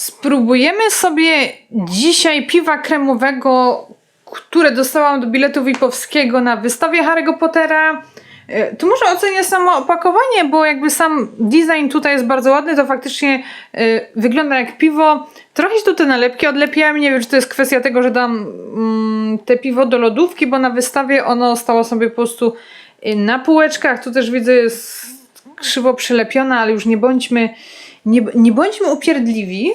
Spróbujemy sobie dzisiaj piwa kremowego, które dostałam do biletu Wipowskiego na wystawie Harry'ego Pottera. E, Tu może ocenię samo opakowanie, bo jakby sam design tutaj jest bardzo ładny, to faktycznie e, wygląda jak piwo. Trochę się tu te nalepki odlepiałem, nie wiem czy to jest kwestia tego, że dam mm, te piwo do lodówki, bo na wystawie ono stało sobie po prostu e, na półeczkach. Tu też widzę jest krzywo przylepione, ale już nie bądźmy, nie, nie bądźmy upierdliwi.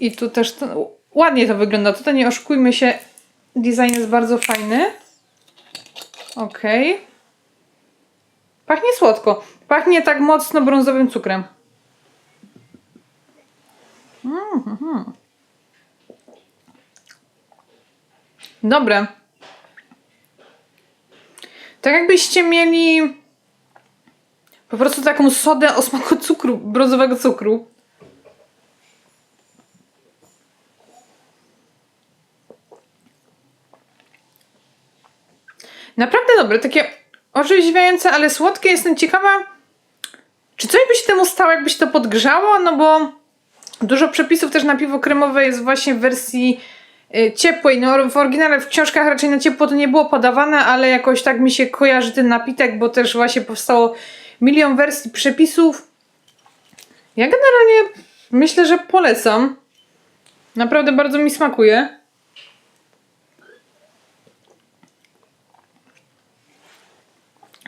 I tu też to, ładnie to wygląda. Tutaj nie oszukujmy się, design jest bardzo fajny. Okej. Pachnie słodko. Pachnie tak mocno brązowym cukrem. Mhm. Dobre. Tak jakbyście mieli po prostu taką sodę o smaku cukru, brązowego cukru. Naprawdę dobre, takie orzeźwiające, ale słodkie. Jestem ciekawa, czy coś by się temu stało, jakby się to podgrzało, no bo dużo przepisów też na piwo kremowe jest właśnie w wersji y, ciepłej. No w oryginale w książkach raczej na ciepło to nie było podawane, ale jakoś tak mi się kojarzy ten napitek, bo też właśnie powstało milion wersji przepisów. Ja generalnie myślę, że polecam. Naprawdę bardzo mi smakuje.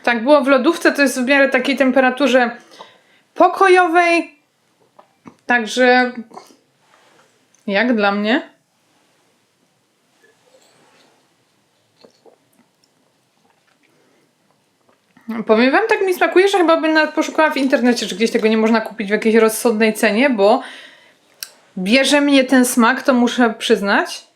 Tak, było w lodówce, to jest w miarę takiej temperaturze pokojowej. Także jak dla mnie. Powiem wam, tak mi smakuje, że chyba bym nawet poszukała w internecie, czy gdzieś tego nie można kupić w jakiejś rozsądnej cenie, bo bierze mnie ten smak, to muszę przyznać.